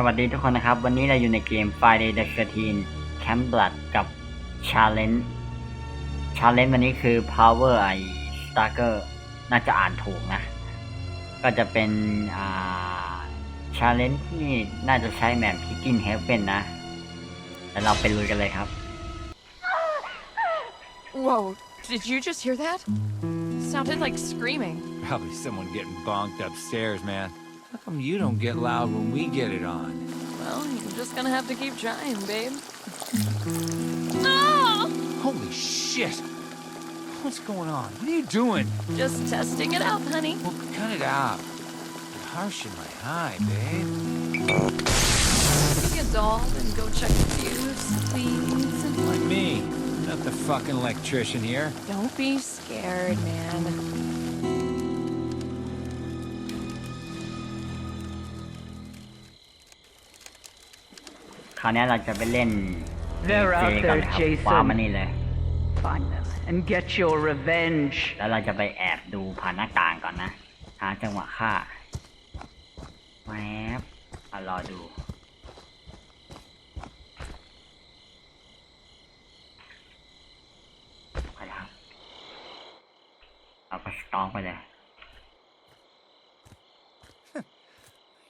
สวัสดีทุกคนนะครับ วันนี้เราอยู่ในเกม Friday the 13 Camp Blood กับ Challenge Challenge วันนี้คือ Power I Stalker น่าจะอ่านถูกนะ ก็จะเป็น อ่า Challenge ที่น่าจะใช้แมป Picking Heaven นะ แล้วเราไปลุยกันเลยครับ Whoa, did you just hear that? Sounded like screaming. Probably someone getting bonked upstairs, man. How come you don't get loud when we get it on? Well, you're just gonna have to keep trying, babe. Ah! Holy shit! What's going on? What are you doing? Just testing it out, honey. Well, cut it out. You're harshing my eye, babe. Be a doll and go check the fuse, please. Like me. Not the fucking electrician here. Don't be scared, man. าวนี้เราจะไปเล่น They're เจ out กัน there, เลยครับคว้ามา Jason. นี่เลย Find them and get your revenge. แล้วเราจะไปแอบดูผ่านหน้าต่างก่อนนะ หาจังหวะฆ่าแวบอะรอดู ไปแล้วครับเอาไปสตองไปเลย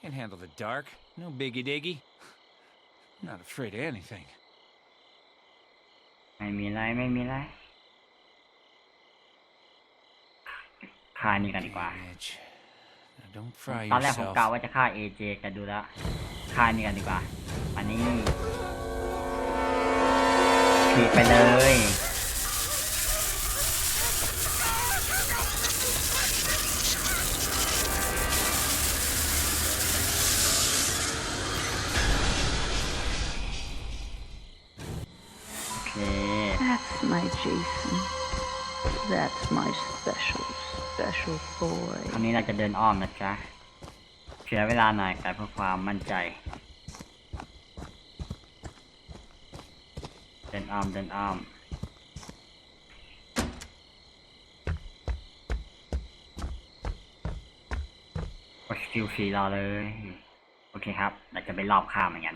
Can't handle the dark. No biggie diggy. Not afraid of anything. ไม่มีไรไม่มีไรฆ่านี่กันดีกว่า Edge. Now don't fry ตอนแรกผม yourself. กล่าวว่าจะฆ่า AJ กันดูแล้วฆ่านี่กันดีกว่า อันนี้ถีบไปเลย my Jason. That's my special, special ค boy. ราวนี้เราจะเดินอ้อมนะจ๊ะเสียเวลาหน่อยแต่เพื่อความมั่นใจ เดินอ้อม เดินอ้อม กดสกิลสีรอเลย โอเคครับ เราจะไปรอบข้ามเหมือนกัน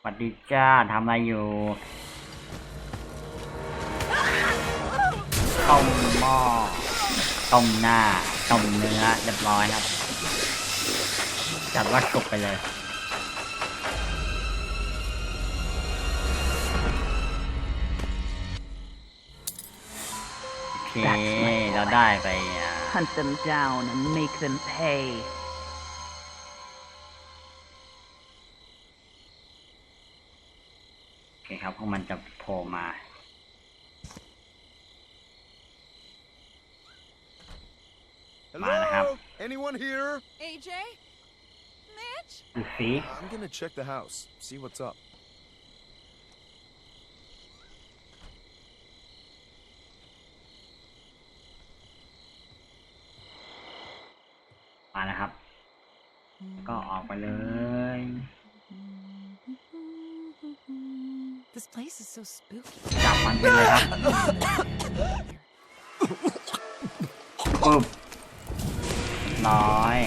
สวัสดีจ้าทำอะไรอยู่ ต้มหม้อต้มหน้าต้มเนื้อเรียบร้อยครับ จัดว่าสุกไปเลยโอเคเราได้ไปอ่า Hunt them down and make them pay. โอเคครับพวกมันจะโผล่มา Anyone here? AJ? Mitch? ดูสิ I'm gonna check the house, see what's up. มาแล้วครับ ก็ออกไปเลย This place is so spooky. จับมันไปเลยครับปึ๊บ น้อย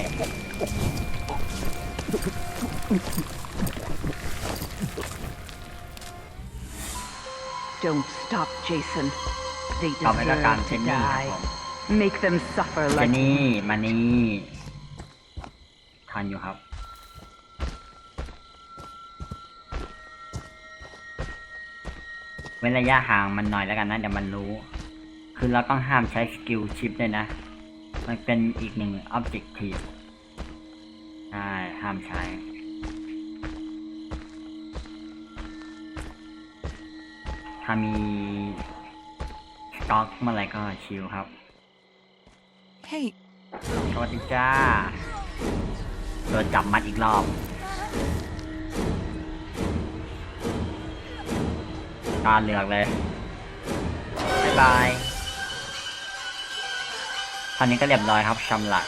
Don't stop, Jason. They ต่อไปก็การ deserve เจ to นนี่ครับ die. ผม Make them suffer เจ like นนี่มานี่ทันอยู่ครับ เว้นระยะห่างมันหน่อยแล้วกันนะเดี๋ยวมันรู้ คือเราต้องห้ามใช้สกิลชิปด้วยนะ มันเป็นอีกหนึ่ง objective ใช่ห้ามใช้ถ้ามีสต็อกเมื่อไหรก็ชิลครับ Hey, สวัสดีจ้าโดนจับมัดอีกรอบตาเหลือกเลย บ๊ายบาย ตอนนี้ก็เรียบร้อยครับชำระ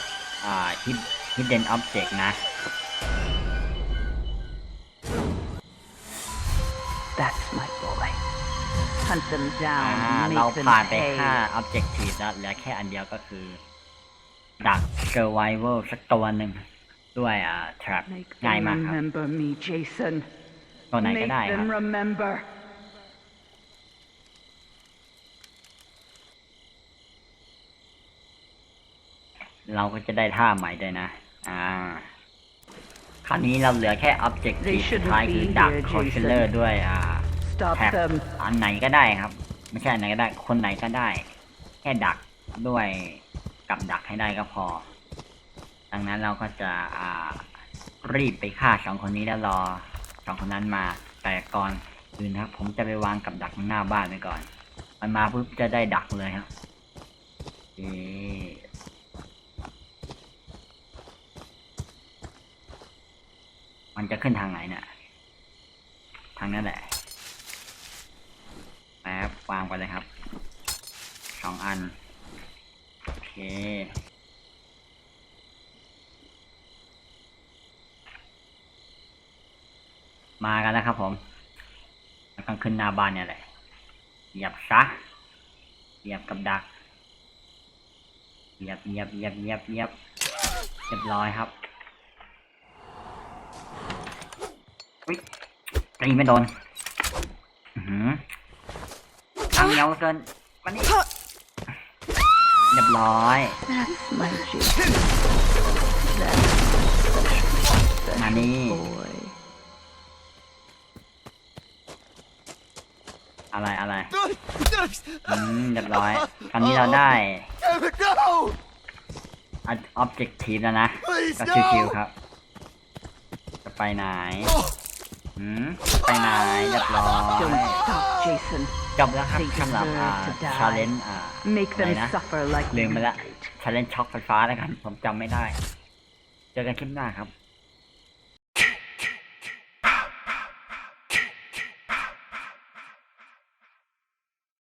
อ่า hid hidden object นะ That's my boy. Hunt them อ่า down and เรา make them ผ่านไป pay. 5 objective แล้วเหลือแค่อันเดียวก็คือ ดัก survival สักตัวหนึ่งด้วยอ่า trap Make ง่าย them มากครับ remember me, Jason. ตัวไหนก็ Make ได้ครับ เราก็จะได้ท่าใหม่ด้วยนะ อ่า คราวนี้เราเหลือแค่ objective They สุด shouldn't ท้ายคือ be ดัก here, คอนเทนเลอ Jason. ร์ด้วย อ่า Stop แท็บ them. อันไหนก็ได้ครับ ไม่ใช่อันไหนก็ได้ คนไหนก็ได้ แค่ดักด้วยกับดักให้ได้ก็พอ ดังนั้นเราก็จะ อ่า รีบไปฆ่าสองคนนี้แล้วรอสองคนนั้นมา แต่ก่อนอื่นนะครับผมจะไปวางกับดักหน้าบ้านไว้ก่อน มันมาปุ๊บจะได้ดักเลยครับโอเคมัน จะขึ้นทางไหนเนี่ย ทางนั้นแหละแป๊บวางไปเลยครับ สองอัน โอเค มากันแล้วครับผมแล้วก็ขึ้นหน้าบ้านเนี่ยแหละเหยียบซะเหยียบกับดักเหยียบเหยียบเหยียบเหยียบเหยียบเรียบร้อยครับ อุ้ยตีไม่โดนอือหือทางเหนียวเกินมานี่เรียบร้อยมานี่อะไรอะไรอืมเรียบร้อยคราวนี้เราได้ it, no! ออบเจกทีฟแล้วนะ ก็ no! ชิวๆครับ จะไปไหน หืมไปไหนเรียบร้อย Don't stop, Jason. จบแล้วครับ They สำหรับ deserve อ่า to die. ชาเลนจ์อ่า Make อะไร them นะ suffer like ลื you มไปละ did. ชาเลนจ์ช็อกไฟฟ้าแล้วกัน ผมจำไม่ได้ เจอกันคลิปหน้าครับ